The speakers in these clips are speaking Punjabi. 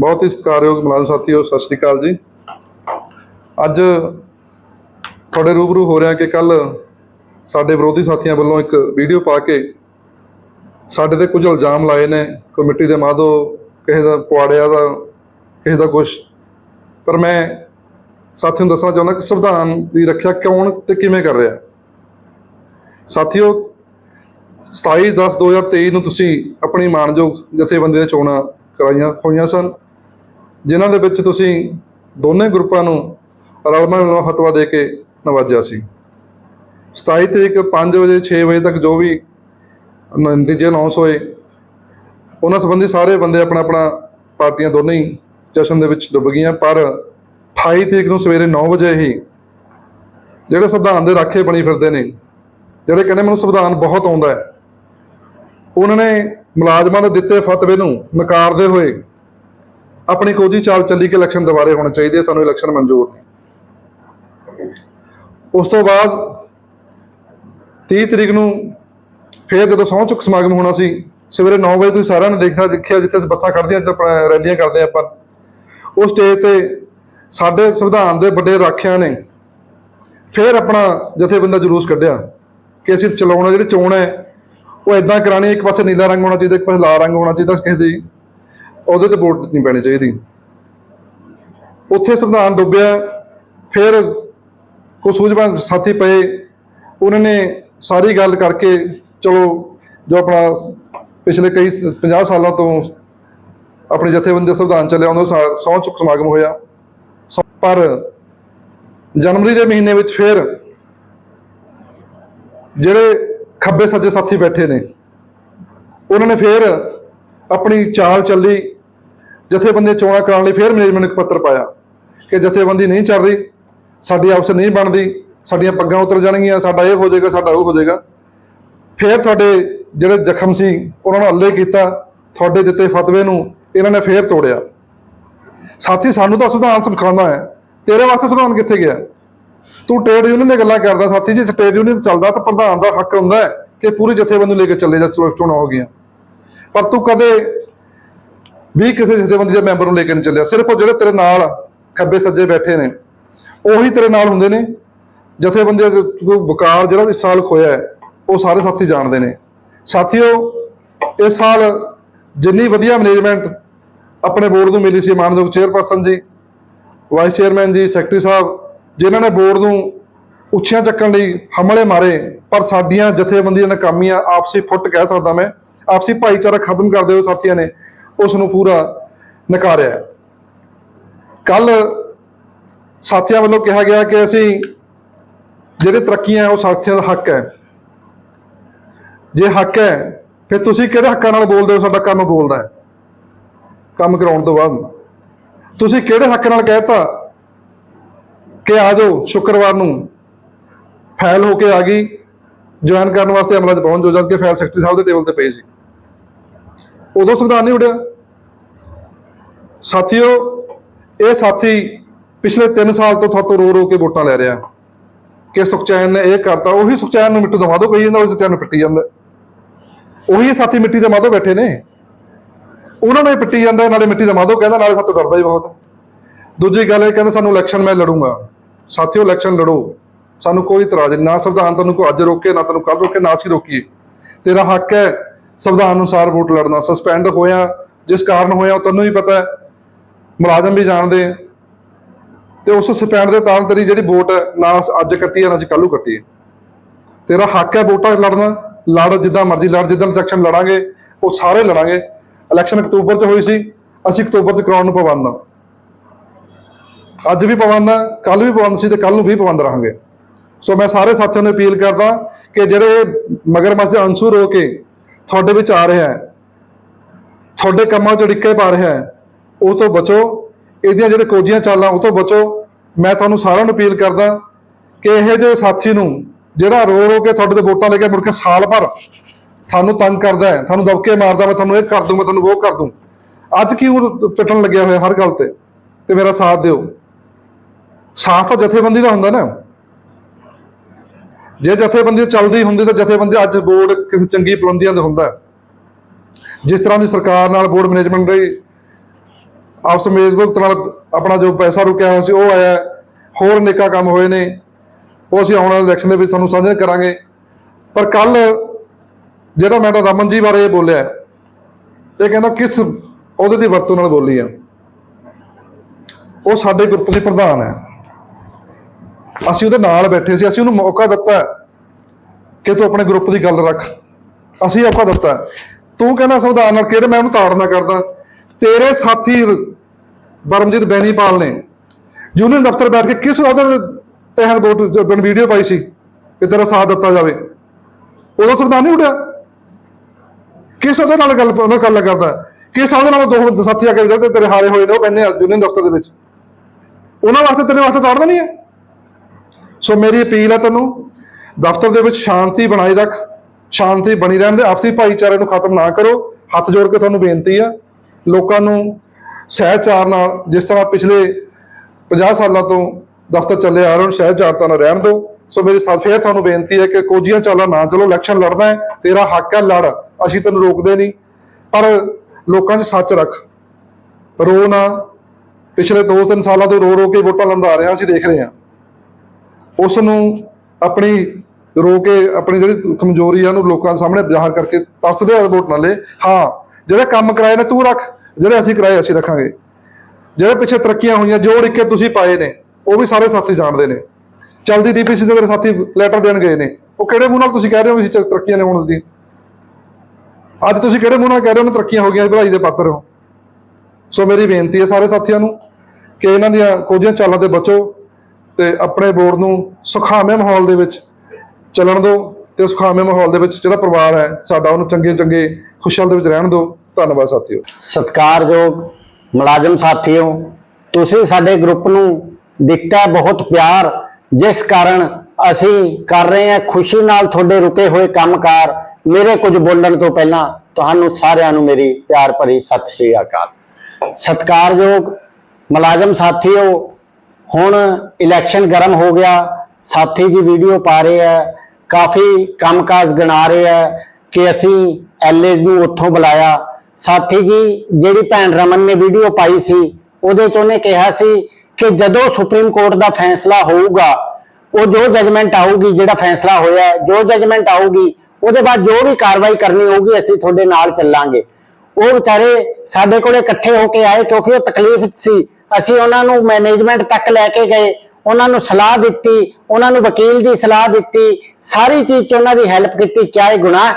ਬਹੁਤ ਹੀ ਸਤਿਕਾਰਯੋਗ ਮੁਲਾਜ਼ਮ ਸਾਥੀਓ, ਸਤਿ ਸ਼੍ਰੀ ਅਕਾਲ ਜੀ। ਅੱਜ ਤੁਹਾਡੇ ਰੂਬਰੂ ਹੋ ਰਿਹਾ ਕਿ ਕੱਲ ਸਾਡੇ ਵਿਰੋਧੀ ਸਾਥੀਆਂ ਵੱਲੋਂ ਇੱਕ ਵੀਡੀਓ ਪਾ ਕੇ ਸਾਡੇ ਤੇ ਕੁਝ ਇਲਜ਼ਾਮ ਲਾਏ ਨੇ। ਕਮੇਟੀ ਦੇ ਮਾਧੋ, ਕਿਸੇ ਦਾ ਪੁਆੜਿਆ ਦਾ, ਕਿਸੇ ਦਾ ਕੁਛ। ਪਰ ਮੈਂ ਸਾਥੀਆਂ ਨੂੰ ਦੱਸਣਾ ਚਾਹੁੰਦਾ ਕਿ ਸੰਵਿਧਾਨ ਦੀ ਰੱਖਿਆ ਕੌਣ ਤੇ ਕਿਵੇਂ ਕਰ ਰਿਹਾ? ਸਾਥੀਓ 27 10 2023 ਨੂੰ ਤੁਸੀਂ ਆਪਣੀ ਮਾਨਯੋਗ ਜਥੇਬੰਦੀ ਦੀਆਂ ਚੋਣਾਂ ਕਰਾਈਆਂ ਹੋਈਆਂ ਸਨ, ਜਿਨ੍ਹਾਂ ਦੇ ਵਿੱਚ ਤੁਸੀਂ ਦੋਨੇ ਗਰੁੱਪਾਂ ਨੂੰ ਰਲਮਾ ਮਿਲਵਾ ਫਤਵਾ ਦੇ ਕੇ ਨਵਾਜਿਆ ਸੀ। 27 ਤਰੀਕ 5 ਵਜੇ 6 ਵਜੇ ਤੱਕ ਜੋ ਵੀ ਨਤੀਜੇ ਅਨਾਉਂਸ ਹੋਏ, ਉਹਨਾਂ ਸੰਬੰਧੀ ਸਾਰੇ ਬੰਦੇ ਆਪਣਾ ਆਪਣਾ ਪਾਰਟੀਆਂ ਦੋਨੇ ਹੀ ਜਸ਼ਨ ਦੇ ਵਿੱਚ ਡੁੱਬ ਗਈਆਂ, ਪਰ 28 ਤਰੀਕ ਨੂੰ ਸਵੇਰੇ 9 ਵਜੇ ਹੀ ਜਿਹੜੇ ਸੰਵਿਧਾਨ ਦੇ ਰਾਖੇ ਬਣੀ ਫਿਰਦੇ ਨੇ, ਜਿਹੜੇ ਕਹਿੰਦੇ ਮੈਨੂੰ ਸੰਵਿਧਾਨ ਬਹੁਤ ਆਉਂਦਾ ਹੈ, ਉਹਨਾਂ ਨੇ ਮੁਲਾਜ਼ਮਾਂ ਦੇ ਦਿੱਤੇ ਫਤਵੇ ਨੂੰ ਨਕਾਰਦੇ ਹੋਏ ਆਪਣੀ ਕੋਝੀ ਚਾਲ ਚੱਲੀ ਕਿ ਇਲੈਕਸ਼ਨ ਦੁਬਾਰੇ ਹੋਣੇ ਚਾਹੀਦੇ, ਸਾਨੂੰ ਇਲੈਕਸ਼ਨ ਮਨਜ਼ੂਰ ਨਹੀਂ। ਉਸ ਤੋਂ ਬਾਅਦ 30 ਤਰੀਕ ਨੂੰ ਫੇਰ ਜਦੋਂ ਸਹੁੰ ਚੁੱਕ ਸਮਾਗਮ ਹੋਣਾ ਸੀ, ਸਵੇਰੇ 9 ਵਜੇ ਤੁਸੀਂ ਸਾਰਿਆਂ ਨੇ ਦੇਖਿਆ ਦੇਖਿਆ ਜਿੱਥੇ ਬੱਸਾਂ ਖੜਦੀਆਂ ਤੇ ਆਪਣਾ ਰੈਲੀਆਂ ਕਰਦੇ ਆਪਾਂ। ਉਸ ਸਟੇਜ ਤੇ ਸਾਡੇ ਸੰਵਿਧਾਨ ਦੇ ਵੱਡੇ ਰਾਖਿਆਂ ਨੇ ਫੇਰ ਆਪਣਾ ਜਥੇਬੰਦਾ ਜਲੂਸ ਕੱਢਿਆ ਕਿ ਅਸੀਂ ਚਲਾਉਣਾ, ਜਿਹੜੀ ਚੋਣ ਹੈ ਉਹ ਇਦਾਂ ਕਰਾਣੀ ਇੱਕ ਪਾਸੇ ਨੀਲਾ ਰੰਗ ਹੋਣਾ ਚਾਹੀਦਾ, ਇੱਕ ਪਾਸੇ ਲਾਲ ਰੰਗ ਹੋਣਾ ਚਾਹੀਦਾ, ਕਿਸੇ ਦੀ। ਉਹਦੇ ਤੇ ਵੋਟ ਨਹੀਂ ਪੈਣੀ ਚਾਹੀਦੀ। ਉੱਥੇ ਸੰਵਿਧਾਨ ਡੁੱਬਿਆ, ਫਿਰ ਕੋ ਸੂਝਵਾਨ ਸਾਥੀ ਪਏ। ਉਹਨਾਂ ਨੇ ਸਾਰੀ ਗੱਲ ਕਰਕੇ, ਚਲੋ, ਜੋ ਆਪਣਾ ਪਿਛਲੇ ਕਈ 50 ਸਾਲਾਂ ਤੋਂ ਆਪਣੀ ਜਥੇਬੰਦੀ ਦਾ ਸੰਵਿਧਾਨ ਚੱਲਿਆ, ਉਹਨਾਂ ਦਾ ਸਹੁੰ ਚੁੱਕ ਸਮਾਗਮ ਹੋਇਆ। ਸੌ- ਪਰ ਜਨਵਰੀ ਦੇ ਮਹੀਨੇ ਵਿੱਚ ਫਿਰ ਜਿਹੜੇ ਖੱਬੇ ਸੱਜੇ ਸਾਥੀ ਬੈਠੇ ਨੇ। ਉਹਨਾਂ ਨੇ ਫਿਰ ਆਪਣੀ ਚਾਲ ਚੱਲੀ। ਜਥੇਬੰਦੀ ਚੋਣਾਂ ਕਰਾਉਣ ਲਈ ਫਿਰ ਮੈਨੇਜਮੈਂਟ ਨੂੰ ਇੱਕ ਪੱਤਰ ਪਾਇਆ ਕਿ ਜਥੇਬੰਦੀ ਨਹੀਂ ਚੱਲ ਰਹੀ, ਸਾਡੀ ਆਪਸ ਨਹੀਂ ਬਣਦੀ, ਸਾਡੀਆਂ ਪੱਗਾਂ ਉਤਰ ਜਾਣਗੀਆਂ, ਸਾਡਾ ਇਹ ਹੋ ਜਾਏਗਾ, ਸਾਡਾ ਉਹ ਹੋ ਜਾਏਗਾ। ਫਿਰ ਤੁਹਾਡੇ ਜਿਹੜੇ ਜ਼ਖਮ ਸੀ, ਉਹਨਾਂ ਨੂੰ ਅੱਲੇ ਕੀਤਾ। ਤੁਹਾਡੇ ਦਿੱਤੇ ਫਤਵੇ ਨੂੰ ਇਹਨਾਂ ਨੇ ਫੇਰ ਤੋੜਿਆ। ਸਾਥੀ, ਸਾਨੂੰ ਤਾਂ ਸੰਵਿਧਾਨ ਸਿਖਾਉਂਦਾ ਹੈ। ਤੇਰੇ ਵਾਸਤੇ ਸੰਵਿਧਾਨ ਕਿੱਥੇ ਗਿਆ? ਤੂੰ ਟ੍ਰੇਡ ਯੂਨੀਅਨ ਦੀਆਂ ਗੱਲਾਂ ਕਰਦਾ, ਸਾਥੀ, ਜੀ ਟ੍ਰੇਡ ਯੂਨੀਅਨ ਚੱਲਦਾ ਤਾਂ ਪ੍ਰਧਾਨ ਦਾ ਹੱਕ ਹੁੰਦਾ ਹੈ ਕਿ ਪੂਰੀ ਜਥੇਬੰਦੀ ਨੂੰ ਲੈ ਕੇ ਚੱਲੇ ਜਾਂ ਚੋਣਾਂ ਹੋ ਗਈਆਂ। ਪਰ ਤੂੰ ਕਦੇ ਵੀ ਕਿਸੇ ਜਥੇਬੰਦੀ ਦੇ ਮੈਂਬਰ ਨੂੰ ਲੈ ਕੇ ਨਹੀਂ ਚੱਲਿਆ। ਸਿਰਫ ਉਹ ਜਿਹੜੇ ਤੇਰੇ ਨਾਲ ਖੱਬੇ ਸੱਜੇ ਬੈਠੇ ਨੇ, ਉਹੀ ਤੇਰੇ ਨਾਲ ਹੁੰਦੇ ਨੇ। ਜਥੇਬੰਦੀਆਂ ਦੇ ਵਕਾਰ ਜਿਹੜਾ ਇਸ ਸਾਲ ਖੋਇਆ ਹੈ, ਉਹ ਸਾਰੇ ਸਾਥੀ ਜਾਣਦੇ ਨੇ। ਸਾਥੀਓ, ਇਸ ਸਾਲ ਜਿੰਨੀ ਵਧੀਆ ਮੈਨੇਜਮੈਂਟ ਆਪਣੇ ਬੋਰਡ ਨੂੰ ਮਿਲੀ ਸੀ, ਮਾਨਯੋਗ chairperson ji vice chairman ji secretary ਸਾਹਿਬ ਜਿਨ੍ਹਾਂ ਨੇ ਬੋਰਡ ਨੂੰ ਉੱਚੀਆਂ ਚੱਕਣ ਲਈ ਹਮਲੇ ਮਾਰੇ, ਪਰ ਸਾਡੀਆਂ ਜਥੇਬੰਦੀਆਂ ਨਾਕਾਮੀਆਂ ਆਪਸੀ ਫੁੱਟ ਕਹਿ ਸਕਦਾ ਮੈਂ, ਆਪਸੀ ਭਾਈਚਾਰਾ ਖਤਮ ਕਰਦੇ ਹੋਏ ਸਾਥੀਆਂ ਨੇ, ਉਸ ਨੂੰ ਪੂਰਾ ਨਕਾਰਿਆ ਕੱਲ ਸਾਥੀਆਂ ਵੱਲੋਂ ਕਿਹਾ ਗਿਆ ਕਿ ਅਸੀਂ ਜਿਹੜੇ ਤਰੱਕੀਆਂ ਉਹ ਸਾਥੀਆਂ ਦਾ ਹੱਕ ਹੈ। ਜੇ ਹੱਕ ਹੈ, ਫਿਰ ਤੁਸੀਂ ਕਿਹੜੇ ਹੱਕਾਂ ਨਾਲ ਬੋਲਦੇ ਹੋ? ਸਾਡਾ ਕੰਮ ਬੋਲਦਾ ਹੈ। ਕੰਮ ਕਰਾਉਣ ਤੋਂ ਬਾਅਦ। ਤੁਸੀਂ ਕਿਹੜੇ ਹੱਕ ਨਾਲ ਕਹਿਤਾ ਕਿ ਆ ਜਾਓ, ਸ਼ੁੱਕਰਵਾਰ ਨੂੰ ਫੈਲ ਹੋ ਕੇ ਆ ਗਈ, ਜੁਆਇਨ ਕਰਨ ਵਾਸਤੇ ਅਮਲਾ 'ਚ ਪਹੁੰਚ ਜਾਓ, ਜਦ ਕਿ ਫਾਈਲ ਸੈਕਟਰੀ ਸਾਹਿਬ ਦੇ ਟੇਬਲ ਤੇ ਪਈ ਸੀ। ਉਦੋਂ ਸੰਵਿਧਾਨ ਨਹੀਂ ਉੜਿਆ ਸਾਥੀਓ, ਇਹ ਸਾਥੀ ਪਿਛਲੇ 3 ਸਾਲ ਤੋਂ ਤੁਹਾਤੋਂ ਰੋ ਰੋ ਕੇ ਵੋਟਾਂ ਲੈ ਰਿਹਾ। ਕਿ ਸੁਖਚੈਨ ਨੇ ਇਹ ਕਰਤਾ, ਉਹੀ ਸੁਖਚੈਨ ਨੂੰ ਮਿੱਟੂ ਦਵਾ ਦੋ ਕਹੀ ਜਾਂਦਾ, ਉਹ ਸੁਖਚੈਨ ਨੂੰ ਪਿੱਟੀ ਜਾਂਦਾ। ਉਹੀ ਸਾਥੀ ਮਿੱਟੀ ਦੇ ਮਾਧੋ ਬੈਠੇ ਨੇ। ਉਹਨਾਂ ਨੂੰ ਹੀ ਪਿੱਟੀ ਜਾਂਦਾ, ਨਾਲੇ ਮਿੱਟੀ ਦਾ ਮਾਧੋ ਕਹਿੰਦਾ, ਨਾਲੇ ਸਾਤੋਂ ਡਰਦਾ ਹੀ ਬਹੁਤ। ਦੂਜੀ ਗੱਲ ਇਹ ਕਹਿੰਦਾ, ਸਾਨੂੰ ਇਲੈਕਸ਼ਨ ਮੈਂ ਲੜੂੰਗਾ। ਸਾਥੀਓ ਇਲੈਕਸ਼ਨ ਲੜੋ। ਸਾਨੂੰ ਕੋਈ ਇਤਰਾਜ਼ ਨਹੀਂ। ਨਾ ਸੰਵਿਧਾਨ ਤੁਹਾਨੂੰ ਕੋਈ ਅੱਜ ਰੋਕੇ, ਨਾ ਤੁਹਾਨੂੰ ਕੱਲ ਰੋਕੇ, ਨਾ ਅਸੀਂ ਰੋਕੀਏ। ਤੇਰਾ ਹੱਕ ਹੈ ਸੰਵਿਧਾਨ ਅਨੁਸਾਰ ਵੋਟ ਲੜਨਾ। ਸਸਪੈਂਡ ਹੋਇਆ, ਜਿਸ ਕਾਰਨ ਹੋਇਆ, ਉਹ ਤੈਨੂੰ ਵੀ ਪਤਾ ਹੈ। ਮੁਲਾਜ਼ਮ ਵੀ ਜਾਣਦੇ ਆ ਤੇ ਉਸ ਸਸਪੈਂਡ ਦੇ ਤਾਰਨ ਤੇਰੀ ਜਿਹੜੀ ਵੋਟ ਹੈ, ਨਾ ਅੱਜ ਕੱਟੀ ਹੈ ਨਾ ਅਸੀਂ ਕੱਲੂ ਕੱਟੀਏ। ਤੇਰਾ ਹੱਕ ਹੈ ਵੋਟਾਂ ਲੜਨਾ। ਲੜ ਜਿੱਦਾਂ ਮਰਜ਼ੀ ਲੜ। ਜਿੱਦਾਂ ਇਲੈਕਸ਼ਨ ਲੜਾਂਗੇ, ਉਹ ਸਾਰੇ ਲੜਾਂਗੇ। ਇਲੈਕਸ਼ਨ ਅਕਤੂਬਰ 'ਚ ਹੋਈ ਸੀ। ਅਸੀਂ ਅਕਤੂਬਰ 'ਚ ਕਰਾਉਣ ਨੂੰ ਪਾਬੰਦ ਹਾਂ ਅੱਜ ਵੀ ਪਾਬੰਦ ਹਾਂ ਕੱਲ ਵੀ ਪਾਬੰਦ ਸੀ ਤੇ ਕੱਲ ਨੂੰ ਵੀ ਪਾਬੰਦ ਰਹਾਂਗੇ। ਸੋ ਮੈਂ ਸਾਰੇ ਸਾਥੀਆਂ ਨੂੰ ਅਪੀਲ ਕਰਦਾ ਕਿ ਜਿਹੜੇ ਮਗਰਮੱਛ ਦੇ ਅਨਸਰ ਹੋ ਕੇ ਤੁਹਾਡੇ ਵਿੱਚ ਆ ਰਿਹਾ ਹੈ, ਤੁਹਾਡੇ ਕੰਮਾਂ 'ਚ ਡਿੱਕੇ ਪਾ ਰਿਹਾ ਹੈ, ਉਹ ਤੋਂ ਬਚੋ। ਇਹਦੀਆਂ ਜਿਹੜੇ ਕੋਝੀਆਂ ਚਾਲਾਂ, ਉਹ ਤੋਂ ਬਚੋ। ਮੈਂ ਤੁਹਾਨੂੰ ਸਾਰਿਆਂ ਨੂੰ ਅਪੀਲ ਕਰਦਾ ਕਿ ਇਹ ਜਿਹੇ ਸਾਥੀ ਨੂੰ ਜਿਹੜਾ ਰੋ ਰੋ ਕੇ ਤੁਹਾਡੇ ਤੇ ਵੋਟਾਂ ਲੈ ਕੇ ਮੁੜ ਕੇ ਸਾਲ ਭਰ ਤੁਹਾਨੂੰ ਤੰਗ ਕਰਦਾ ਹੈ, ਤੁਹਾਨੂੰ ਦਬਕੇ ਮਾਰਦਾ, ਮੈਂ ਤੁਹਾਨੂੰ ਇਹ ਕਰ ਦੂੰ, ਮੈਂ ਤੁਹਾਨੂੰ ਉਹ ਕਰ ਦੂੰ। ਅੱਜ ਕਿਉਂ ਪਿੱਟਣ ਲੱਗਿਆ ਹੋਇਆ ਹਰ ਗੱਲ ਤੇ ਤੇ ਮੇਰਾ ਸਾਥ ਦਿਓ। ਸਾਫ਼ ਤਾਂ ਜਥੇਬੰਦੀ ਦਾ ਹੁੰਦਾ ਨਾ। ਜੇ ਜਥੇਬੰਦੀ ਚੱਲਦੀ ਹੁੰਦੀ ਤਾਂ ਜਥੇਬੰਦੀ ਅੱਜ ਬੋਰਡ ਕਿਸੇ ਚੰਗੀ ਬੁਲੰਦੀਆਂ ਤੇ ਹੁੰਦਾ। ਜਿਸ ਤਰ੍ਹਾਂ ਦੀ ਸਰਕਾਰ ਨਾਲ ਬੋਰਡ ਮੈਨੇਜਮੈਂਟ ਰਹੀ, ਆਪਸ ਮੇਲ ਭੁਗਤ ਨਾਲ ਆਪਣਾ ਜੋ ਪੈਸਾ ਰੁਕਿਆ ਹੋਇਆ ਸੀ, ਉਹ ਆਇਆ। ਹੋਰ ਨੇਕਾ ਕੰਮ ਹੋਏ ਨੇ। ਉਹ ਅਸੀਂ ਆਉਣ ਵਾਲੇ ਇਲੈਕਸ਼ਨ ਦੇ ਵਿੱਚ ਤੁਹਾਨੂੰ ਸਾਂਝੇ ਕਰਾਂਗੇ। ਪਰ ਕੱਲ ਜਿਹੜਾ ਮੈਡਮ ਰਮਨ ਜੀ ਬਾਰੇ ਇਹ ਬੋਲਿਆ, ਇਹ ਕਹਿੰਦਾ ਕਿਸ ਉਹਦੇ ਦੀ ਵਰਤੋਂ ਨਾਲ ਬੋਲੀ ਆ। ਉਹ ਸਾਡੇ ਗਰੁੱਪ ਦੇ ਪ੍ਰਧਾਨ ਹੈ ਅਸੀਂ ਉਹਦੇ ਨਾਲ ਬੈਠੇ ਸੀ, ਅਸੀਂ ਉਹਨੂੰ ਮੌਕਾ ਦਿੱਤਾ ਕਿ ਤੂੰ ਆਪਣੇ ਗਰੁੱਪ ਦੀ ਗੱਲ ਰੱਖ। ਅਸੀਂ ਆਪਾਂ ਦਿੱਤਾ ਤੂੰ ਕਹਿੰਦਾ ਸੰਵਿਧਾਨ ਨਾਲ ਕਿਹੜੇ ਮੈਂ ਉਹਨੂੰ ਤਾੜਨਾ ਕਰਦਾ। ਤੇਰੇ ਸਾਥੀ ਬਰਮਜੀਤ ਬੈਨੀਪਾਲ ਨੇ ਯੂਨੀਅਨ ਦਫ਼ਤਰ ਬੈਠ ਕੇ ਕਿਸ ਉਹਦੇ ਤਹਿਤ ਵੋਟ ਬਣ ਵੀਡੀਓ ਪਾਈ ਸੀ ਕਿ ਤੇਰਾ ਸਾਥ ਦਿੱਤਾ ਜਾਵੇ। ਉਦੋਂ ਸੰਵਿਧਾਨ ਨਹੀਂ ਉੱਡਿਆ। ਕਿਸ ਉਹਦੇ ਨਾਲ ਗੱਲ ਉਹਨਾਂ ਗੱਲ ਕਰਦਾ ਕਿਸ ਉਹਦੇ ਨਾਲ ਦੋ ਸਾਥੀ ਆ ਕੇ ਜਿਹੜੇ ਤੇਰੇ ਹਾਰੇ ਹੋਏ ਨੇ, ਉਹ ਕਹਿੰਦੇ ਆ ਯੂਨੀਅਨ ਦਫ਼ਤਰ ਦੇ ਵਿੱਚ। ਉਹਨਾਂ ਵਾਸਤੇ ਤੇਰੇ ਵਾਸਤੇ ਤਾੜਨਾ ਨਹੀਂ ਹੈ। ਸੋ ਮੇਰੀ ਅਪੀਲ ਹੈ ਤੈਨੂੰ, ਦਫ਼ਤਰ ਦੇ ਵਿੱਚ ਸ਼ਾਂਤੀ ਬਣਾਈ ਰੱਖ, ਸ਼ਾਂਤੀ ਬਣੀ ਰਹਿਣ ਦੇ, ਆਪਸੀ ਭਾਈਚਾਰੇ ਨੂੰ ਖਤਮ ਨਾ ਕਰੋ। ਹੱਥ ਜੋੜ ਕੇ ਤੁਹਾਨੂੰ ਬੇਨਤੀ ਆ ਲੋਕਾਂ ਨੂੰ ਸਹਿਚਾਰ ਨਾਲ, ਜਿਸ ਤਰ੍ਹਾਂ ਪਿਛਲੇ 50 ਸਾਲਾਂ ਤੋਂ ਦਫ਼ਤਰ ਚੱਲੇ ਆ ਰਹੇ ਹਨ ਸਹਿਚਾਰਤਾ ਨਾਲ ਰਹਿਣ ਦਿਓ। ਸੋ ਮੇਰੀ ਸਾਥ ਫੇਰ ਤੁਹਾਨੂੰ ਬੇਨਤੀ ਹੈ ਕਿ ਕੋਝੀਆਂ ਚਾਲਾਂ ਨਾ ਚਲੋ ਇਲੈਕਸ਼ਨ ਲੜਨਾ ਹੈ, ਤੇਰਾ ਹੱਕ ਹੈ ਲੜ, ਅਸੀਂ ਤੈਨੂੰ ਰੋਕਦੇ ਨਹੀਂ। ਪਰ ਲੋਕਾਂ 'ਚ ਸੱਚ ਰੱਖ, ਰੋ ਨਾ। ਪਿਛਲੇ 2-3 ਸਾਲਾਂ ਤੋਂ ਰੋ ਰੋ ਕੇ ਵੋਟਾਂ ਲੰਦਾ ਆ ਰਹੇ ਹਾਂ ਅਸੀਂ ਦੇਖ ਰਹੇ ਹਾਂ। ਉਸ ਨੂੰ ਆਪਣੀ ਰੋ ਕੇ ਆਪਣੀ ਜਿਹੜੀ ਕਮਜ਼ੋਰੀ ਆ ਉਹਨੂੰ ਲੋਕਾਂ ਦੇ ਸਾਹਮਣੇ ਜ਼ਾਹਰ ਕਰਕੇ ਤਰਸਦੇ ਆ ਵੋਟ ਨਾਲੇ, ਹਾਂ, ਜਿਹੜੇ ਕੰਮ ਕਰਾਏ ਨੇ ਤੂੰ ਰੱਖ, ਜਿਹੜੇ ਅਸੀਂ ਕਰਾਏ ਅਸੀਂ ਰੱਖਾਂਗੇ। ਜਿਹੜੇ ਪਿੱਛੇ ਤਰੱਕੀਆਂ ਹੋਈਆਂ ਜੋੜ ਇੱਕੇ ਤੁਸੀਂ ਪਾਏ ਨੇ, ਉਹ ਵੀ ਸਾਰੇ ਸਾਥੀ ਜਾਣਦੇ ਨੇ। ਚਲਦੀ ਡੀਪੀਸੀ ਦੇ ਸਾਥੀ ਲੈਟਰ ਦੇਣ ਗਏ ਨੇ, ਉਹ ਕਿਹੜੇ ਮੂੰਹ ਨਾਲ ਤੁਸੀਂ ਕਹਿ ਰਹੇ ਹੋ ਵੀ ਤਰੱਕੀਆਂ ਨੇ ਹੋਣ ਦੀ? ਅੱਜ ਤੁਸੀਂ ਕਿਹੜੇ ਮੂੰਹ ਨਾਲ ਕਹਿ ਰਹੇ ਹੋ ਤਰੱਕੀਆਂ ਹੋ ਗਈਆਂ ਵਧਾਈ ਦੇ ਪਾਤਰ ਹੋ? ਸੋ ਮੇਰੀ ਬੇਨਤੀ ਹੈ ਸਾਰੇ ਸਾਥੀਆਂ ਨੂੰ ਕਿ ਇਹਨਾਂ ਦੀਆਂ ਕੋਝੀਆਂ ਚਾਲਾਂ ਤੇ ਬਚੋ। ਤੇ ਆਪਣੇ ਬੋਰਡ ਨੂੰ ਸੁਖਾਵੇਂ ਮਾਹੌਲ ਦੇ ਵਿੱਚ ਚੱਲਣ ਦਿਓ ਤੇ ਸੁਖਾਵੇਂ ਮਾਹੌਲ ਦੇ ਵਿੱਚ ਜਿਹੜਾ ਪਰਿਵਾਰ ਹੈ ਸਾਡਾ ਉਹਨੂੰ ਚੰਗੇ ਚੰਗੇ ਖੁਸ਼ਹਾਲ ਦੇ ਵਿੱਚ ਰਹਿਣ ਦਿਓ। ਧੰਨਵਾਦ ਸਾਥੀਓ। ਸਤਿਕਾਰਯੋਗ ਮੁਲਾਜ਼ਮ ਸਾਥੀਓ, ਤੁਸੀਂ ਸਾਡੇ ਗਰੁੱਪ ਨੂੰ ਦਿੱਤਾ ਬਹੁਤ ਪਿਆਰ, ਜਿਸ ਕਾਰਨ ਅਸੀਂ ਕਰ ਰਹੇ ਹਾਂ ਖੁਸ਼ੀ ਨਾਲ ਤੁਹਾਡੇ ਰੁਕੇ ਹੋਏ ਕੰਮਕਾਰ। ਮੇਰੇ ਕੁਝ ਬੋਲਣ ਤੋਂ ਪਹਿਲਾਂ ਤੁਹਾਨੂੰ ਸਾਰਿਆਂ ਨੂੰ ਮੇਰੀ ਪਿਆਰ ਭਰੀ ਸਤਿ ਸ੍ਰੀ ਅਕਾਲ। ਸਤਿਕਾਰਯੋਗ ਮੁਲਾਜ਼ਮ ਸਾਥੀਓ ਹੁਣ ਇਲੈਕਸ਼ਨ ਗਰਮ ਹੋ ਗਿਆ, ਸਾਥੀ ਜੀ ਵੀਡੀਓ ਪਾ ਰਹੇ ਆ, ਕਾਫੀ ਕੰਮਕਾਜ ਗਿਣਾ ਰਹੇ ਆ ਕਿ ਅਸੀਂ ਐਲਏਜ਼ ਨੂੰ ਉੱਥੋਂ ਬੁਲਾਇਆ। ਸਾਥੀ ਜੀ, ਜਿਹੜੀ ਭੈਣ ਰਮਨ ਨੇ ਵੀਡੀਓ ਪਾਈ ਸੀ, ਉਹਦੇ ਚ ਉਹਨੇ ਕਿਹਾ ਸੀ ਕਿ ਜਦੋਂ ਸੁਪਰੀਮ ਕੋਰਟ ਦਾ ਫੈਸਲਾ ਹੋਊਗਾ, ਉਹ ਜੋ ਜਜਮੈਂਟ ਆਊਗੀ, ਜਿਹੜਾ ਫੈਸਲਾ ਹੋਇਆ, ਜੋ ਜਜਮੈਂਟ ਆਊਗੀ, ਉਹਦੇ ਬਾਅਦ ਜੋ ਵੀ ਕਾਰਵਾਈ ਕਰਨੀ ਹੋਊਗੀ, ਅਸੀਂ ਤੁਹਾਡੇ ਨਾਲ ਚੱਲਾਂਗੇ। ਉਹ ਵਿਚਾਰੇ ਸਾਡੇ ਕੋਲੇ ਇਕੱਠੇ ਹੋ ਕੇ ਆਏ ਕਿਉਂਕਿ ਉਹ ਤਕਲੀਫ ਸੀ। ਅਸੀਂ ਉਹਨਾਂ ਨੂੰ ਮੈਨੇਜਮੈਂਟ ਤੱਕ ਲੈ ਕੇ ਗਏ, ਉਹਨਾਂ ਨੂੰ ਸਲਾਹ ਦਿੱਤੀ, ਉਹਨਾਂ ਨੂੰ ਵਕੀਲ ਦੀ ਸਲਾਹ ਦਿੱਤੀ, ਸਾਰੀ ਚੀਜ਼ 'ਚ ਉਹਨਾਂ ਦੀ ਹੈਲਪ ਕੀਤੀ, ਕਿਆ ਇਹ ਗੁਨਾਹ?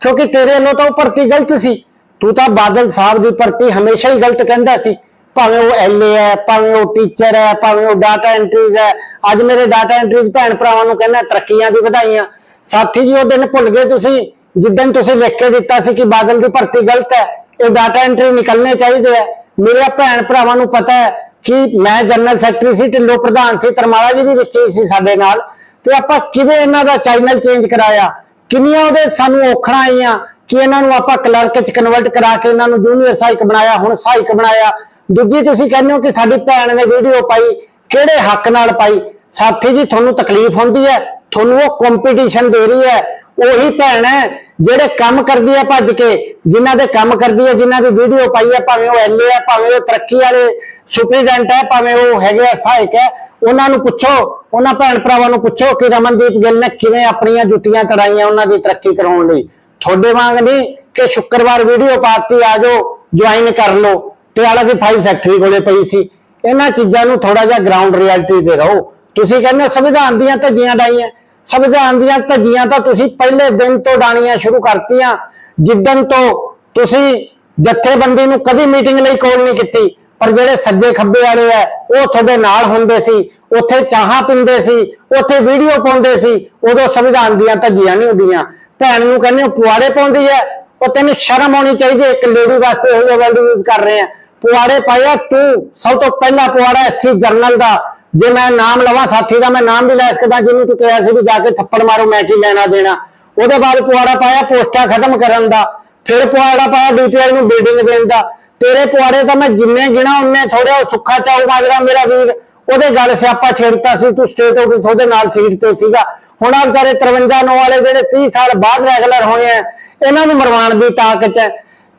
ਕਿਉਂਕਿ ਤੇਰੇ ਵੱਲੋਂ ਤਾਂ ਉਹ ਭਰਤੀ ਗਲਤ ਸੀ। ਤੂੰ ਤਾਂ ਬਾਦਲ ਸਾਹਿਬ ਦੀ ਭਰਤੀ ਹਮੇਸ਼ਾ ਹੀ ਗਲਤ ਕਹਿੰਦਾ ਸੀ। ਭਾਵੇਂ ਉਹ ਐਲਏ ਹੈ, ਭਾਵੇਂ ਉਹ ਟੀਚਰ ਹੈ, ਭਾਵੇਂ ਉਹ ਡਾਟਾ ਐਂਟਰੀਜ਼ ਹੈ। ਅੱਜ ਮੇਰੇ ਡਾਟਾ ਐਂਟਰੀਜ਼ ਭੈਣ ਭਰਾਵਾਂ ਨੂੰ ਕਹਿੰਦਾ, ਤਰੱਕੀਆਂ ਦੀ ਵਧਾਈਆਂ। ਸਾਥੀ ਜੀ, ਉਹ ਦਿਨ ਭੁੱਲ ਗਏ ਤੁਸੀਂ। ਜਿੱਦਣ ਤੁਸੀਂ ਲਿਖ ਕੇ ਦਿੱਤਾ ਸੀ ਕਿ ਬਾਦਲ ਦੀ ਭਰਤੀ ਗਲਤ ਹੈ, ਇਹ ਡਾਟਾ ਐਂਟਰੀ ਨਿਕਲਣੇ ਚਾਹੀਦੇ ਆ ਮੇਰੇ ਭੈਣ ਭਰਾਵਾਂ ਨੂੰ ਪਤਾ ਹੈ ਕਿ ਮੈਂ ਜਨਰਲ ਸੈਕਟਰੀ ਸੀ, ਢਿੱਲੋਂ ਪ੍ਰਧਾਨ ਸੀ ਤਰਮਾਲਾ ਜੀ ਵੀ ਵਿੱਚ ਹੀ ਸੀ ਸਾਡੇ ਨਾਲ, ਤੇ ਆਪਾਂ ਕਿਵੇਂ ਇਹਨਾਂ ਦਾ ਚੈਨਲ ਚੇਂਜ ਕਰਾਇਆ? ਕਿੰਨੀਆਂ ਉਹਦੇ ਸਾਨੂੰ ਔਖੜਾਂ ਆਈਆਂ ਕਿ ਇਹਨਾਂ ਨੂੰ ਆਪਾਂ ਕਲਰਕ ਚ ਕਨਵਰਟ ਕਰਾ ਕੇ ਇਹਨਾਂ ਨੂੰ ਜੂਨੀਅਰ ਸਹਾਇਕ ਬਣਾਇਆ, ਹੁਣ ਸਹਾਇਕ ਬਣਾਇਆ? ਦੂਜੀ, ਤੁਸੀਂ ਕਹਿੰਦੇ ਹੋ ਕਿ ਸਾਡੀ ਭੈਣ ਨੇ ਵੀਡੀਓ ਪਾਈ, ਕਿਹੜੇ ਹੱਕ ਨਾਲ ਪਾਈ? ਸਾਥੀ ਜੀ, ਤੁਹਾਨੂੰ ਤਕਲੀਫ ਹੁੰਦੀ ਹੈ? ਤੁਹਾਨੂੰ ਉਹ ਕੰਪੀਟੀਸ਼ਨ ਦੇ ਰਹੀ ਹੈ, ਉਹੀ ਭੈਣ ਹੈ ਜਿਹੜੇ ਕੰਮ ਕਰਦੀ ਹੈ ਭੱਜ ਕੇ, ਜਿਨ੍ਹਾਂ ਦੇ ਕੰਮ ਕਰਦੀ ਹੈ, ਜਿਨ੍ਹਾਂ ਦੀ ਵੀਡੀਓ ਪਾਈ ਹੈ, ਭਾਵੇਂ ਉਹ ਐਲਏ ਹੈ, ਭਾਵੇਂ ਉਹ ਤਰੱਕੀ ਵਾਲੇ ਸੁਪਰੀਡੈਂਟ ਹੈ, ਭਾਵੇਂ ਉਹ ਹੈਗੇ ਆ ਸਹਾਇਕ ਹੈ, ਉਹਨਾਂ ਨੂੰ ਪੁੱਛੋ, ਉਹਨਾਂ ਭੈਣ ਭਰਾਵਾਂ ਨੂੰ ਪੁੱਛੋ ਕਿ ਰਮਨਦੀਪ ਗਿੱਲ ਨੇ ਕਿਵੇਂ ਆਪਣੀਆਂ ਜੁੱਤੀਆਂ ਤੜਾਈਆਂ ਉਹਨਾਂ ਦੀ ਤਰੱਕੀ ਕਰਾਉਣ ਲਈ। ਤੁਹਾਡੇ ਵਾਂਗ ਨਹੀਂ ਕਿ ਸ਼ੁੱਕਰਵਾਰ ਵੀਡੀਓ ਪਾਤੀ ਆ ਜਾਓ ਜੁਆਇਨ ਕਰ ਲਓ, ਤੇ ਆਲਾ ਦੀ ਫਾਈਲ ਸੈਕਟਰੀ ਕੋਲੇ ਪਈ ਸੀ। ਇਹਨਾਂ ਚੀਜ਼ਾਂ ਨੂੰ ਥੋੜਾ ਜਿਹਾ ਗਰਾਊਂਡ ਰਿਐਲਿਟੀ ਤੇ ਰਹੋ। ਤੁਸੀਂ ਕਹਿੰਦੇ ਹੋ ਸੰਵਿਧਾਨ ਦੀਆਂ ਧੱਜੀਆਂ ਡਾਈਆਂ। ਸੰਵਿਧਾਨ ਦੀਆਂ ਧੱਜੀਆਂ ਤਾਂ ਤੁਸੀਂ ਪਹਿਲੇ ਦਿਨ ਤੋਂ ਡਾਣੀਆਂ ਸ਼ੁਰੂ ਕਰਤੀਆਂ। ਜਿੱਦਣ ਤੋਂ ਤੁਸੀਂ ਜਥੇਬੰਦੀ ਨੂੰ ਕਦੀ ਮੀਟਿੰਗ ਲਈ ਕਾਲ ਨਹੀਂ ਕੀਤੀ, ਪਰ ਜਿਹੜੇ ਸੱਜੇ ਖੱਬੇ ਵਾਲੇ ਆ, ਉਹ ਤੁਹਾਡੇ ਨਾਲ ਹੁੰਦੇ ਸੀ, ਉੱਥੇ ਚਾਹਾਂ ਪੀਂਦੇ ਸੀ, ਉੱਥੇ ਵੀਡੀਓ ਪਾਉਂਦੇ ਸੀ, ਉਦੋਂ ਸੰਵਿਧਾਨ ਦੀਆਂ ਧੱਜੀਆਂ ਨਹੀਂ ਉੱਡੀਆਂ ਭੈਣ ਨੂੰ ਕਹਿੰਦੇ ਹੋ, ਪੁਆੜੇ ਪਾਉਂਦੀ ਹੈ, ਉਹ ਤੈਨੂੰ ਸ਼ਰਮ ਆਉਣੀ ਚਾਹੀਦੀ ਹੈ, ਇੱਕ ਲੇਡੀ ਵਾਸਤੇ ਇਹ ਵਰਡ ਯੂਜ਼ ਕਰ ਰਹੇ ਆ। ਪੁਆੜੇ ਪਾਇਆ ਤੂੰ, ਸਭ ਤੋਂ ਪਹਿਲਾ ਪੁਆੜਾ ਐਸਸੀ ਜਰਨਲ ਦਾ। ਜੇ ਮੈਂ ਨਾਮ ਲਵਾਂ ਸਾਥੀ ਦਾ, ਮੈਂ ਨਾਮ ਵੀ ਲੈ ਸਕਦਾ, ਜਿਹਨੂੰ ਤੂੰ ਕਿਹਾ ਸੀ ਵੀ ਜਾ ਕੇ ਥੱਪੜ ਮਾਰੋ, ਮੈਂ ਕੀ ਲੈਣਾ ਦੇਣਾ। ਉਹਦੇ ਬਾਅਦ ਪੁਆੜਾ ਪਾਇਆ, ਪੋਸਟਾਂ ਖਤਮ ਕਰਨ ਦਾ। ਫਿਰ ਪੁਆੜਾ ਪਾਇਆ ਡੀਟੀਆਈ ਨੂੰ ਬਿਲਡਿੰਗ ਦੇਣ ਦਾ। ਤੇਰੇ ਪੁਆੜੇ ਤਾਂ ਮੈਂ ਜਿੰਨੇ ਗਿਣਾ ਉਹਨੇ ਥੋੜੇ ਉਹ ਸੁੱਖਾ ਚਾਉ ਮਾਜਰਾ ਮੇਰਾ ਵੀਰ। ਉਹਦੇ ਗੱਲ ਸਿਆਪਾ ਛੇੜਤਾ ਸੀ, ਤੂੰ ਸਟੇਟ ਆਫਿਸ ਉਹਦੇ ਨਾਲ ਸੀਟ ਤੇ ਸੀਗਾ। ਹੁਣ ਆ ਵਿਚਾਰੇ 53 ਨੌ ਵਾਲੇ ਜਿਹੜੇ 30 ਸਾਲ ਬਾਅਦ ਰੈਗੂਲਰ ਹੋਏ ਆ, ਇਹਨਾਂ ਨੂੰ ਮਰਵਾਉਣ ਦੀ ਤਾਕਤ ਹੈ।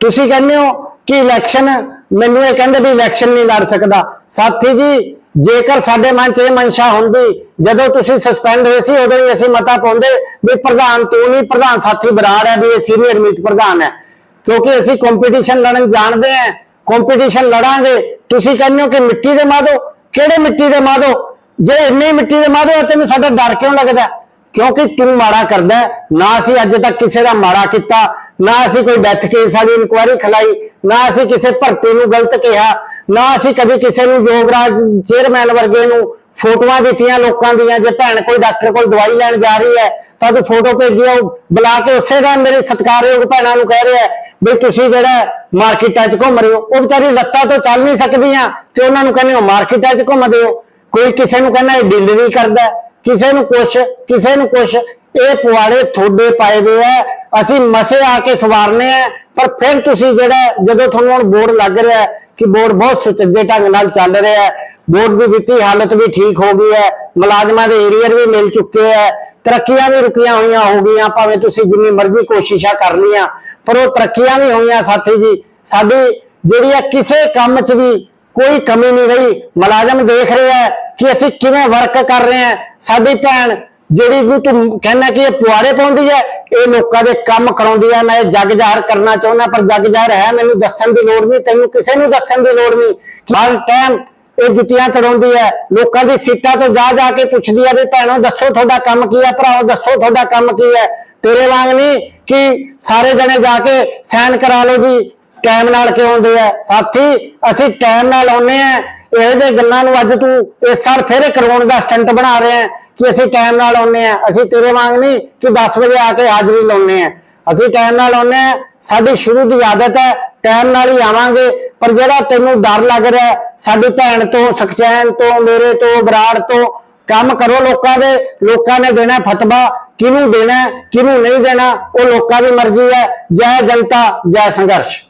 ਤੁਸੀਂ ਕਹਿੰਦੇ ਹੋ ਕਿ ਇਲੈਕਸ਼ਨ ਮੈਨੂੰ ਇਹ ਕਹਿੰਦੇ ਵੀ ਇਲੈਕਸ਼ਨ ਨਹੀਂ ਲੜ ਸਕਦਾ। ਸਾਥੀ ਜੀ ਜੇਕਰ ਸਾਡੇ ਮਨ 'ਚ ਇਹ ਮਨਸ਼ਾ ਹੁੰਦੀ, ਜਦੋਂ ਤੁਸੀਂ ਸਸਪੈਂਡ ਹੋਏ ਸੀ, ਉਦੋਂ ਹੀ ਅਸੀਂ ਮਤਾ ਪਾਉਂਦੇ ਵੀ ਪ੍ਰਧਾਨ ਤੂੰ ਨਹੀਂ, ਪ੍ਰਧਾਨ ਸਾਥੀ ਬਰਾੜ ਹੈ, ਵੀ ਇਹ ਸੀਨੀਅਰ ਮੀਤ ਪ੍ਰਧਾਨ ਹੈ। ਕਿਉਂਕਿ ਅਸੀਂ ਕੰਪੀਟੀਸ਼ਨ ਲੜਨ ਜਾਣਦੇ ਹਾਂ ਕੰਪੀਟੀਸ਼ਨ ਲੜਾਂਗੇ। ਤੁਸੀਂ ਕਹਿੰਦੇ ਹੋ ਕਿ ਮਿੱਟੀ ਦੇ ਮਾਦੋ ਕਿਹੜੇ ਮਿੱਟੀ ਦੇ ਮਾਦੋ ਜੇ ਇੰਨੀ ਮਿੱਟੀ ਦੇ ਮਾਦੋ ਤੈਨੂੰ ਸਾਡਾ ਡਰ ਕਿਉਂ ਲੱਗਦਾ? ਕਿਉਂਕਿ ਤੂੰ ਮਾੜਾ ਕਰਦਾ ਨਾ ਅਸੀਂ ਅੱਜ ਤੱਕ ਕਿਸੇ ਦਾ ਮਾੜਾ ਕੀਤਾ ਨਾ ਅਸੀਂ ਕੋਈ ਡੈਥ ਕੇਸ ਵਾਲੀ ਇਨਕੁਆਇਰੀ ਖਲਾਈ, ਨਾ ਅਸੀਂ ਕਿਸੇ ਭਰਤੀ ਨੂੰ ਗਲਤ ਕਿਹਾ, ਨਾ ਅਸੀਂ ਕਦੇ ਕਿਸੇ ਨੂੰ ਯੋਗਰਾਜ ਚੇਅਰਮੈਨ ਵਰਗੇ ਨੂੰ ਫੋਟੋਆਂ ਦਿੱਤੀਆਂ ਲੋਕਾਂ ਦੀਆਂ, ਜੇ ਭੈਣ ਕੋਈ ਡਾਕਟਰ ਕੋਲ ਦਵਾਈ ਲੈਣ ਜਾ ਰਹੀ ਹੈ, ਤਾਂ ਤੂੰ ਫੋਟੋ ਭੇਜੀ ਬੁਲਾ ਕੇ ਉਸੇ ਦਾ ਮੇਰੇ ਸਤਿਕਾਰਯੋਗ ਭੈਣਾਂ ਨੂੰ ਕਹਿ ਰਿਹਾ ਵੀ ਤੁਸੀਂ ਜਿਹੜਾ ਮਾਰਕੀਟਾਂ 'ਚ ਘੁੰਮ ਰਹੇ ਹੋ, ਉਹ ਵਿਚਾਰੀ ਲੱਤਾਂ ਤੋਂ ਚੱਲ ਨਹੀਂ ਸਕਦੀਆਂ, ਤੇ ਉਹਨਾਂ ਨੂੰ ਕਹਿੰਦੇ ਹੋ ਮਾਰਕੀਟਾਂ 'ਚ ਘੁੰਮਦੇ ਹੋ ਕੋਈ ਕਿਸੇ ਨੂੰ ਕਹਿੰਦਾ ਇਹ ਡਿਲੀਵਰੀ ਕਰਦਾ, ਕਿਸੇ ਨੂੰ ਕੁਛ, ਕਿਸੇ ਨੂੰ ਕੁਛ ਇਹ ਪੁਆੜੇ ਥੋੜੇ ਪਾਏ ਹੋਏ ਆ। ਅਸੀਂ ਮਸੇ ਆ ਕੇ ਸਵਾਰਨੇ ਆ, ਪਰ ਫਿਰ ਤੁਸੀਂ ਜਿਹੜਾ ਜਦੋਂ ਤੁਹਾਨੂੰ ਹੁਣ ਬੋਰਡ ਲੱਗ ਰਿਹਾ ਕਿ ਬੋਰਡ ਬਹੁਤ ਸੁਚੱਜੇ ਢੰਗ ਨਾਲ ਚੱਲ ਰਿਹਾ ਹੈ, ਬੋਰਡ ਦੀ ਵਿੱਤੀ ਹਾਲਤ ਵੀ ਠੀਕ ਹੋ ਗਈ ਹੈ, ਮੁਲਾਜ਼ਮਾਂ ਦੇ ਏਰੀਅਰ ਵੀ ਮਿਲ ਚੁੱਕੇ ਹੈ, ਤਰੱਕੀਆਂ ਵੀ ਰੁਕੀਆਂ ਹੋਈਆਂ ਹੋ ਗਈਆਂ, ਭਾਵੇਂ ਤੁਸੀਂ ਜਿੰਨੀ ਮਰਜ਼ੀ ਕੋਸ਼ਿਸ਼ਾਂ ਕਰ ਲਈਆਂ, ਪਰ ਉਹ ਤਰੱਕੀਆਂ ਵੀ ਹੋਈਆਂ ਸਾਥੀ ਜੀ। ਸਾਡੀ ਜਿਹੜੀ ਹੈ ਕਿਸੇ ਕੰਮ 'ਚ ਵੀ ਕੋਈ ਕਮੀ ਨਹੀਂ ਰਹੀ। ਮੁਲਾਜ਼ਮ ਦੇਖ ਰਿਹਾ ਹੈ ਕਿ ਅਸੀਂ ਕਿਵੇਂ ਵਰਕ ਕਰ ਰਹੇ ਹਾਂ। ਸਾਡੀ ਭੈਣ ਜਿਹੜੀ ਵੀ ਤੂੰ ਕਹਿੰਦਾ ਕਿ ਇਹ ਪੁਆੜੇ ਪਾਉਂਦੀ ਹੈ, ਇਹ ਲੋਕਾਂ ਦੇ ਕੰਮ ਕਰਾਉਂਦੀ ਹੈ, ਮੈਂ ਇਹ ਜੱਗ ਜ਼ਾਹਰ ਕਰਨਾ ਚਾਹੁੰਦਾ, ਪਰ ਜੱਗ ਜ਼ਾਹਰ ਹੈ, ਮੈਨੂੰ ਦੱਸਣ ਦੀ ਲੋੜ ਨਹੀਂ, ਤੈਨੂੰ ਕਿਸੇ ਨੂੰ ਦੱਸਣ ਦੀ ਲੋੜ ਨਹੀਂ। ਕਿ ਹਰ ਟਾਈਮ ਇਹ ਜੁੱਤੀਆਂ ਚੜਾਉਂਦੀ ਹੈ, ਲੋਕਾਂ ਦੀ ਸੀਟਾਂ ਤੋਂ ਜਾ ਜਾ ਕੇ ਪੁੱਛਦੀ ਹੈ ਵੀ ਭੈਣੋ, ਦੱਸੋ ਤੁਹਾਡਾ ਕੰਮ ਕੀ ਹੈ, ਭਰਾਓ, ਦੱਸੋ ਤੁਹਾਡਾ ਕੰਮ ਕੀ ਹੈ। ਤੇਰੇ ਵਾਂਗ ਨਹੀਂ ਕਿ ਸਾਰੇ ਜਣੇ ਜਾ ਕੇ ਸਾਈਨ ਕਰਾ ਲਓ ਜੀ ਟਾਈਮ ਨਾਲ ਕਿਉਂ ਆਉਂਦੇ ਆ? ਸਾਥੀ, ਅਸੀਂ ਟਾਈਮ ਨਾਲ ਆਉਨੇ ਆ, ਇਹੋ ਜਿਹੇ ਗੱਲਾਂ ਨੂੰ ਅੱਜ ਤੂੰ ਇਸ ਸਾਲ ਫਿਰ ਕਰਵਾਉਣ ਦਾ ਸਟੰਟ ਬਣਾ ਰਹੇ ਹੈ ਕਿ ਅਸੀਂ ਟਾਈਮ ਨਾਲ ਆਉਨੇ ਆ ਅਸੀਂ ਤੇਰੇ ਵਾਂਗ ਨਹੀਂ ਕਿ 10 ਵਜੇ ਆ ਕੇ ਹਾਜ਼ਰੀ ਲਾਉਨੇ ਆ ਅਸੀਂ ਟਾਈਮ ਨਾਲ ਆਉਨੇ ਆ ਸਾਡੀ ਸ਼ੁਰੂ ਦੀ ਆਦਤ ਹੈ। ਟਾਈਮ ਨਾਲ ਹੀ ਆਵਾਂਗੇ। ਪਰ ਜਿਹੜਾ ਤੈਨੂੰ ਡਰ ਲੱਗ ਰਿਹਾ ਸਾਡੀ ਭੈਣ ਤੋਂ, ਸਖਚੈਨ ਤੋਂ, ਮੇਰੇ ਤੋਂ, ਬਰਾੜ ਤੋਂ, ਕੰਮ ਕਰੋ ਲੋਕਾਂ ਦੇ। ਲੋਕਾਂ ਨੇ ਦੇਣਾ ਫਤਵਾ। ਕਿਹਨੂੰ ਦੇਣਾ ਕਿਹਨੂੰ ਨਹੀਂ ਦੇਣਾ, ਉਹ ਲੋਕਾਂ ਦੀ ਮਰਜ਼ੀ ਹੈ। ਜੈ ਜਨਤਾ, ਜੈ ਸੰਘਰਸ਼।